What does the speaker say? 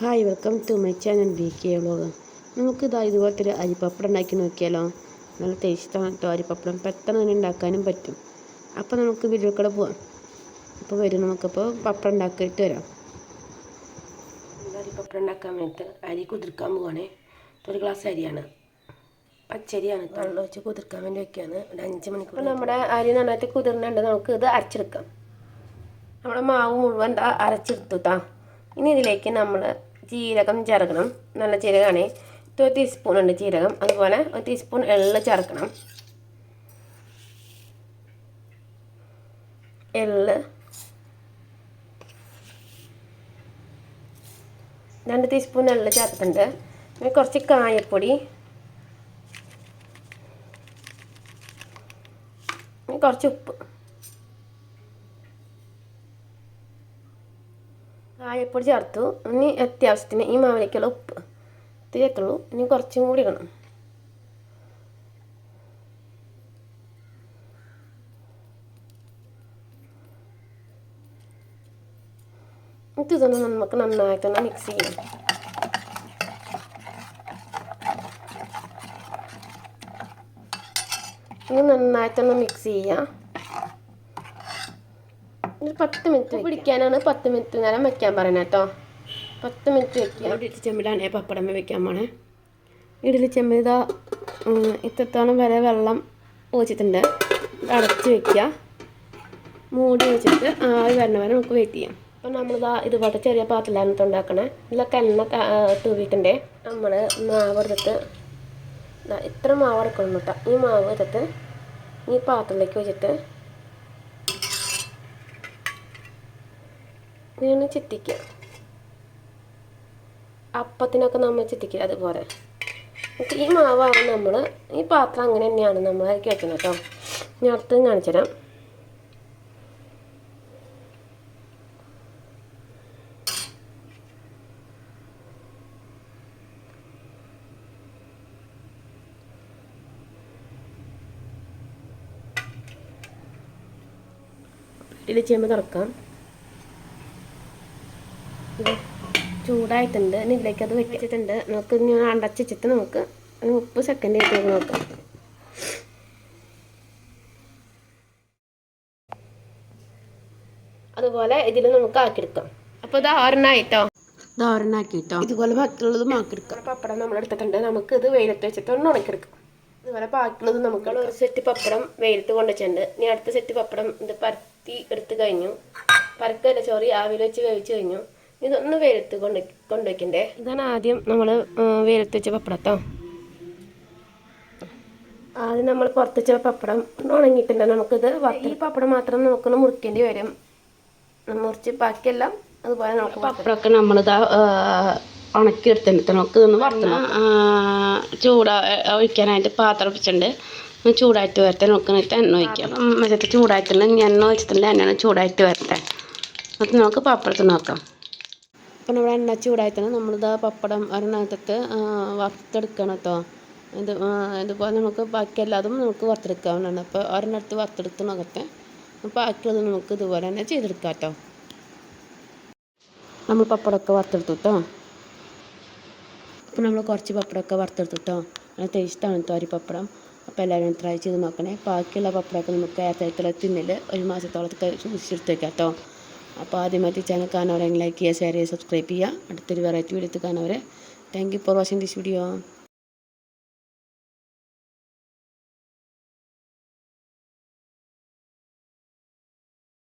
Hi welcome to my channel B K vlog നമുക്ക് ഇതാ ഇതുപോലത്തെ ഒരു അരിപ്പപ്പടം ഉണ്ടാക്കി നോക്കിയാലോ? നല്ല ടേസ്റ്റാണ് കേട്ടോ അരിപ്പപ്പടം പെട്ടെന്ന് തന്നെ ഉണ്ടാക്കാനും പറ്റും. അപ്പോൾ നമുക്ക് വീഡിയോക്കൂടെ പോവാം. അപ്പോൾ വരും നമുക്കപ്പോൾ പപ്പടം ഉണ്ടാക്കിയിട്ട് വരാം. അരിപ്പപ്പടം ഉണ്ടാക്കാൻ വേണ്ടിയിട്ട് അരി കുതിർക്കാൻ പോവാണേ. ഒരു ഗ്ലാസ് അരിയാണ്. പച്ചരിയാണ് വെള്ളം വെച്ച് കുതിർക്കാൻ വേണ്ടി വെക്കുകയാണ് ഒരു അഞ്ച് മണിക്കൂർ നമ്മുടെ അരി നന്നായിട്ട് കുതിർന്നുണ്ട്. നമുക്ക് ഇത് അരച്ചെടുക്കാം. നമ്മുടെ മാവ് മുഴുവൻ അരച്ചെടുത്തു ട്ടാ. ഇനി ഇതിലേക്ക് നമ്മൾ ജീരകം ചേർക്കണം. നല്ല ജീരകമാണേ. ഒരു ടീസ്പൂൺ ഉണ്ട് ജീരകം. അതുപോലെ ഒരു ടീസ്പൂൺ എള്ള് ചേർക്കണം. എള്ള്. രണ്ട് ടീസ്പൂൺ എള്ള് ചേർത്തിട്ടുണ്ട്. പിന്നെ കുറച്ച് കായപ്പൊടി. കുറച്ച് ഉപ്പ്. കായപ്പൊടി ചേർത്തു. ഇനി അത്യാവശ്യത്തിന് ഈ മാവിലേക്കുള്ള ഉപ്പ്. ഇത്തിരിയൊക്കെയുള്ളൂ ഇനി കുറച്ചും കൂടി ഇടണം. എന്നിട്ട് ഇതൊന്ന് നമുക്ക് നന്നായിട്ടൊന്ന് മിക്സ് ചെയ്യാം. ഇനി നന്നായിട്ടൊന്ന് മിക്സ് ചെയ്യാം. ഒരു പത്ത് മിനിറ്റ് പിടിക്കാനാണ് പത്ത് മിനിറ്റ് നേരം വെക്കാൻ പറയുന്നത് കേട്ടോ പത്ത് മിനിറ്റ് വെക്കുക ഇഡലി ചെമ്പിലാണ് പപ്പടം വെക്കാൻ പോണേ. ഇഡലി ചെമ്പിൽ ഇതാ ഇത്രത്തോളം വരെ വെള്ളം ഒഴിച്ചിട്ടുണ്ട്. അടച്ച് വെക്കുക മൂടി വെച്ചിട്ട് ആവി വരണ വരെ നമുക്ക് വെയിറ്റ് ചെയ്യാം. അപ്പം നമ്മളിതാ ഇതുപോലത്തെ ചെറിയ പാത്രത്തിലാണ് ഉണ്ടാക്കണേ. ഇതിലൊക്കെ എണ്ണ തൂവിയിട്ടുണ്ടേ. നമ്മൾ മാവ് എടുത്തിട്ട് ഇത്ര മാവ് എടുക്കണം കേട്ടോ ഈ മാവ് എടുത്തിട്ട് ഈ പാത്രത്തിലേക്ക് വെച്ചിട്ട് ഇങ്ങനെ ചിറ്റിക്കുക അപ്പത്തിനൊക്കെ നമ്മൾ ചിറ്റിക്കുക അതുപോലെ. ഈ മാവാണ് നമ്മൾ ഈ പാത്രം അങ്ങനെ തന്നെയാണ് നമ്മൾ വെക്കുന്നത് കേട്ടോ. ഞാൻ അടുത്ത് കാണിച്ചു തരാം. ഇതിൽ ചെയ്യുമ്പോൾ തുറക്കാം. ചൂടായിട്ടുണ്ട്. ഇനി ഇതിലേക്ക് അത് വെച്ചിട്ടുണ്ട്. നമുക്ക് ഇനി അടച്ചിട്ട് നമുക്ക് ഒരു മുപ്പത് സെക്കൻഡ് ആയിട്ട് നോക്കാം. അതുപോലെ ഇതിൽ നമുക്ക് ആക്കിയെടുക്കാം. അപ്പോൾ ഇത് ആറെണ്ണായിട്ടോ? ഇത് ആറെണ്ണാക്കിട്ടോ? ഇതുപോലെ ബാക്കിയുള്ളതും ആക്കിയെടുക്കാം പപ്പടം നമ്മൾ എടുത്തിട്ടുണ്ട്. നമുക്ക് ഇത് വെയിലത്ത് വെച്ചിട്ട് ഒന്ന് ഉണക്കിയെടുക്കാം. ഇതുപോലെ ബാക്കിയുള്ളത് നമുക്ക് ഒരു സെറ്റ് പപ്പടം വെയിലത്ത് കൊണ്ടുവച്ചിട്ടുണ്ട് ഇനി അടുത്ത സെറ്റ് പപ്പടം ഇത് പരത്തി എടുത്തു കഴിഞ്ഞു. പരക്കല്ല ചോറി ആവിൽ വെച്ച് വേവിച്ച് കഴിഞ്ഞു. ഇതൊന്ന് വെയിലത്ത് കൊണ്ട് കൊണ്ടുവയ്ക്കണ്ടേ ഇതാണ് ആദ്യം നമ്മൾ വെയിലത്ത് വെച്ച പപ്പടത്തോ? ആദ്യം നമ്മൾ പുറത്ത് വെച്ച പപ്പടം ഉണങ്ങിയിട്ടുണ്ട്. നമുക്കിത് ഈ പപ്പടം മാത്രം നമുക്കൊന്ന് മുറിക്കേണ്ടി വരും. മുറിച്ച് ബാക്കിയെല്ലാം അതുപോലെ നമുക്ക് പപ്പടമൊക്കെ നമ്മളിതാ ഉണക്കി എടുത്തിട്ട് നമുക്ക് ഇതൊന്ന് വറുത്തണം ചൂടാ ഒഴിക്കാനായിട്ട് പാത്രം വെച്ചിട്ടുണ്ട്. ചൂടായിട്ട് വരട്ടെ. നമുക്ക് എന്നിട്ട് എണ്ണ ഒഴിക്കാം. മറ്റേ ചൂടായിട്ടുള്ള എണ്ണ ഒഴിച്ചിട്ടുള്ള എണ്ണ ചൂടായിട്ട് വരട്ടെ. എന്നിട്ട് നമുക്ക് പപ്പടത്ത് നോക്കാം. അപ്പം നമ്മുടെ എണ്ണ ചൂടായിട്ടാണ് നമ്മളിത് പപ്പടം ഒരെണ്ണത്തിട്ട് വറുത്തെടുക്കണം കേട്ടോ ഇത് ഇതുപോലെ നമുക്ക് ബാക്കി എല്ലാതും നമുക്ക് വറുത്തെടുക്കാവുന്നതാണ്. അപ്പോൾ ഒരെണ്ണത്ത് വറുത്തെടുത്ത് നോക്കട്ടെ. ബാക്കിയുള്ളത് നമുക്ക് ഇതുപോലെ തന്നെ ചെയ്തെടുക്കാം കേട്ടോ നമ്മൾ പപ്പടമൊക്കെ വറുത്തെടുത്തു കേട്ടോ അപ്പോൾ നമ്മൾ കുറച്ച് പപ്പടമൊക്കെ വറുത്തെടുത്തു കേട്ടോ നല്ല ടേസ്റ്റാണ് അരി പപ്പടം. അപ്പോൾ എല്ലാവരും ട്രൈ ചെയ്ത് നോക്കണേ. ബാക്കിയുള്ള പപ്പടമൊക്കെ നമുക്ക് ഏറ്റവും തിന്നിൽ ഒരു മാസത്തോളത്തൊക്കെ സൂക്ഷിച്ചെടുത്തേക്കാം കേട്ടോ അപ്പോൾ ആദ്യമായിട്ട് ചാനൽ കാണാൻ ലൈക്ക് ചെയ്യുക ഷെയർ ചെയ്യുക സബ്സ്ക്രൈബ് ചെയ്യുക. അടുത്തൊരു വെറൈറ്റി വീഡിയോ കാണുന്നവരെ thank you for watching this video